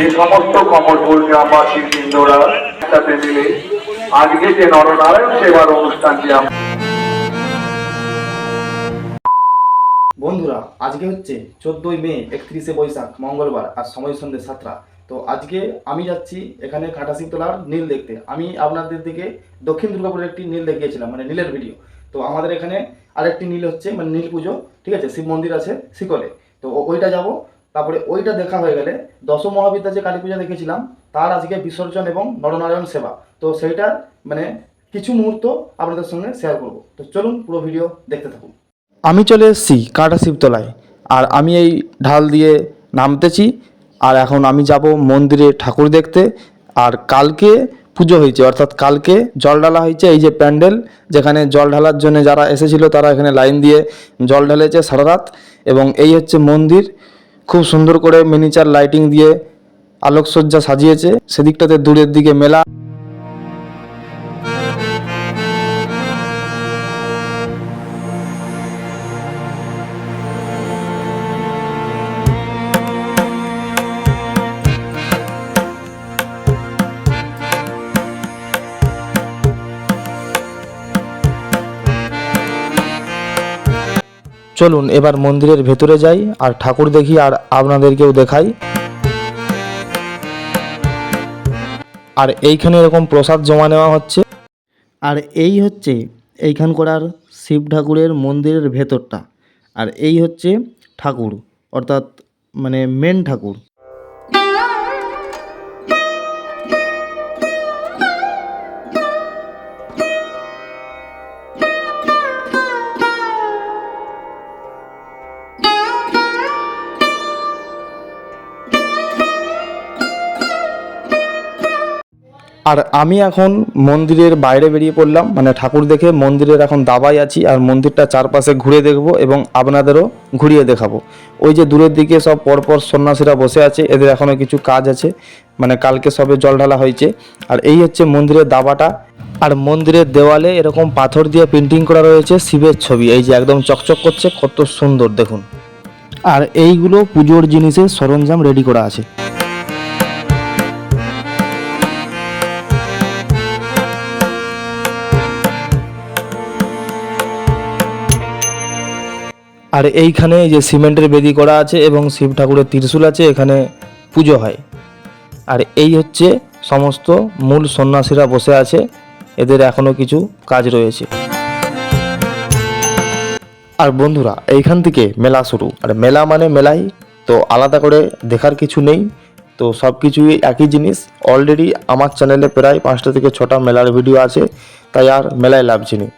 যে সমস্ত কমলপুর গ্রামবাসীর বৃন্দরা একসাথে মিলে আজকে যে নরনারায়ণ সেবার অনুষ্ঠানটি আমরা বন্ধুরা, আজকে হচ্ছে চোদ্দোই মে, একত্রিশে বৈশাখ, মঙ্গলবার আর সময় সন্ধ্যে সাতটা। তো আজকে আমি যাচ্ছি এখানে কাটাশিতলার নীল দেখতে। আমি আপনাদের দিকে দক্ষিণ দুর্গাপুরের একটি নীল দেখিয়েছিলাম মানে নীলের ভিডিও। তো আমাদের এখানে আরেকটি নীল হচ্ছে মানে নীল পুজো, ঠিক আছে? শিব মন্দির আছে, শিকলে। তো ওইটা যাব। তারপরে ওইটা দেখা হয়ে গেলে দশম মহাবিদ্যা যে কালী পূজা দেখেছিলাম, তার আজকে বিসর্জন এবং নরনারায়ণ সেবা। তো সেইটার মানে কিছু মুহূর্ত আপনাদের সঙ্গে শেয়ার করব। তো চলুন পুরো ভিডিও দেখতে থাকুন। আমি চলে এসেছি কাটা শিবতলায়, আর আমি এই ঢাল দিয়ে নামতেছি, আর এখন আমি যাব মন্দিরে ঠাকুর দেখতে, আর কালকে পুজো হয়েছে, অর্থাৎ কালকে জল ঢালা হয়েছে, এই যে প্যান্ডেল, যেখানে জল ঢালার জন্য যারা এসেছিল তারা এখানে লাইন দিয়ে জল ঢালেছে সারা রাত, এবং এই হচ্ছে মন্দির খুব সুন্দর করে মিনিচার লাইটিং দিয়ে আলোকসজ্জা সাজিয়েছে। সেদিকটাতে দূরের দিকে মেলা। চলুন এবার মন্দিরের ভেতরে যাই, আর ঠাকুর দেখি, আর আপনাদেরকেও দেখাই। আর এইখানে এরকম প্রসাদ জমা নেওয়া হচ্ছে। আর এই হচ্ছে এইখান করার শিব ঠাকুরের মন্দিরের ভেতরটা। আর এই হচ্ছে ঠাকুর, অর্থাৎ মানে মেন ঠাকুর। আর আমি এখন মন্দিরের বাইরে বেরিয়ে পড়লাম মানে ঠাকুর দেখে মন্দিরের এখন দাবাই আছি আর মন্দিরটা চারপাশে ঘুরে দেখব এবং আপনাদেরও ঘুরিয়ে দেখাবো। ওই যে দূরের দিকে সব পরপর সন্ন্যাসীরা বসে আছে, এদের এখনও কিছু কাজ আছে মানে কালকে সবে জল ঢালা হয়েছে। আর এই হচ্ছে মন্দিরের দাবাটা। আর মন্দিরের দেওয়ালে এরকম পাথর দিয়ে পেন্টিং করা রয়েছে শিবের ছবি, এই যে একদম চকচক করছে, কত সুন্দর, দেখুন। আর এইগুলো পুজোর জিনিসের সরঞ্জাম রেডি করা আছে। আর এইখানে যে সিমেন্টের বেদি করা আছে এবং শিব ঠাকুরের ত্রিশূল আছে, এখানে পুজো হয়। আর এই হচ্ছে সমস্ত মূল সন্ন্যাসীরা বসে আছে, এদের এখনও কিছু কাজ রয়েছে। আর বন্ধুরা, এইখান থেকে মেলা শুরু। আর মেলা মানে মেলাই, তো আলাদা করে দেখার কিছু নেই। তো সব কিছুই একই জিনিস। অলরেডি আমার চ্যানেলে প্রায় পাঁচটা থেকে ছটা মেলার ভিডিও আছে, তাই আর মেলায় লাভছি নেই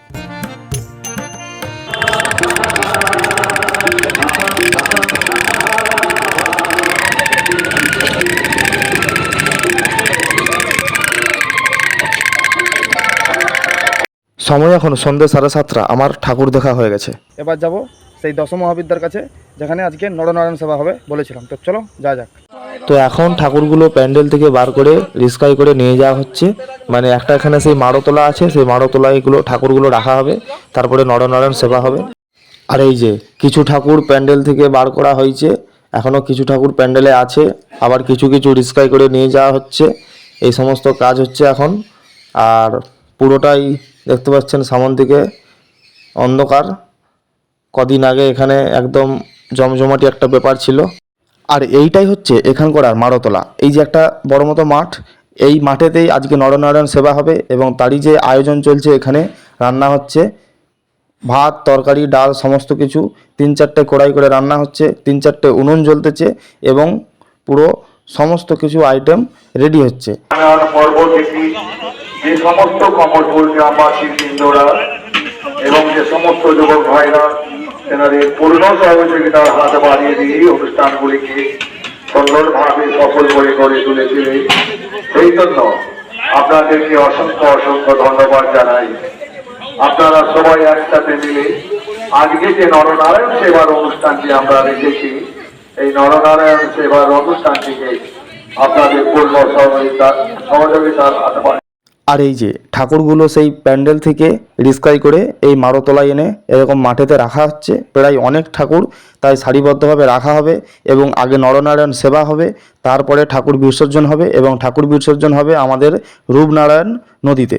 সময় এখন সন্ধ্যে সাড়ে সাতটা আমার ঠাকুর দেখা হয়ে গেছে। এবার যাব সেই দশম মহাবিদ্যার কাছে যেখানে আজকে নরনারায়ণ সেবা হবে বলেছিলাম। তো চলো যা যাক। তো এখন ঠাকুরগুলো প্যান্ডেল থেকে বার করে রিস্কাই করে নিয়ে যাওয়া হচ্ছে। মানে একটা এখানে সেই মাড়োতলা আছে সেই মাড়োতলায় এগুলো ঠাকুরগুলো রাখা হবে। তারপরে নরনারায়ণ সেবা হবে। আর এই যে কিছু ঠাকুর প্যান্ডেল থেকে বার করা হয়েছে। এখনও কিছু ঠাকুর প্যান্ডেলে আছে। আবার কিছু কিছু রিস্কাই করে নিয়ে যাওয়া হচ্ছে। এই সমস্ত কাজ হচ্ছে এখন। আর পুরোটাই দেখতে পাচ্ছেন সামন দিকে অন্ধকার। কদিন আগে এখানে একদম জমজমাটি একটা ব্যাপার ছিল। আর এইটাই হচ্ছে এখানকার আর মারতলা। এই যে একটা বড় মতো মাঠ, এই মাঠেতেই আজকে নরনারায়ণ সেবা হবে এবং তারই যে আয়োজন চলছে এখানে, রান্না হচ্ছে। ভাত, তরকারি, ডাল, সমস্ত কিছু, তিন চারটে কড়াই করে রান্না হচ্ছে, তিন চারটে উনুন জ্বলতেছে এবং পুরো সমস্ত কিছু আইটেম রেডি হচ্ছে। যে সমস্ত কমলপুর গ্রামবাসীর বৃন্দরা এবং যে সমস্ত যুবক ভাইরা তেনাদের পূর্ণ সহযোগিতার হাত বাড়িয়ে দিয়ে অনুষ্ঠানগুলিকে সুন্দরভাবে সফল করে গড়ে তুলেছিলেন সেই জন্য আপনাদেরকে অসংখ্য অসংখ্য ধন্যবাদ জানাই। আপনারা সবাই একসাথে মিলে আজকে যে নরনারায়ণ সেবার অনুষ্ঠানটি আমরা রেখেছি এই নরনারায়ণ সেবার অনুষ্ঠানটিকে আপনাদের পূর্ণ সহযোগিতা সহযোগিতার বাড়িয়ে আর এই যে ঠাকুরগুলো সেই প্যান্ডেল থেকে রিস্কাই করে এই মারোতলায় এনে এরকম মাঠেতে রাখা হচ্ছে, প্রায় অনেক ঠাকুর তাই সারিবদ্ধভাবে রাখা হবে এবং আগে নরনারায়ণ সেবা হবে, তারপরে ঠাকুর বিসর্জন হবে এবং ঠাকুর বিসর্জন হবে আমাদের রূপনারায়ণ নদীতে।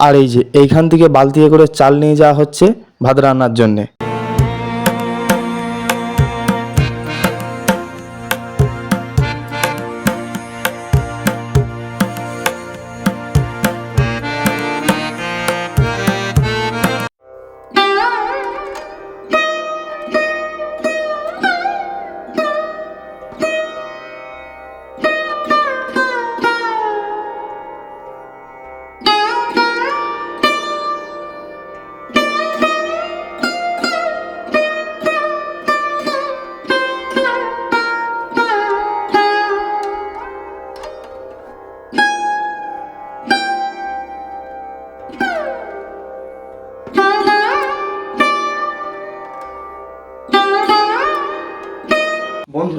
আর এই যে এইখান থেকে বালতিয়ে করে চাল নিয়ে যাওয়া হচ্ছে ভাত রান্নার জন্যে।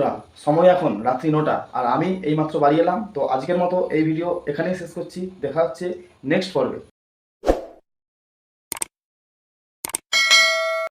বন্ধুরা, সময় এখন রাত্রি নটা, আর আমি এইমাত্র বাড়ি এলাম। তো আজকের মতো এই ভিডিও এখানেই শেষ করছি। দেখা হচ্ছে নেক্সট পর্বে।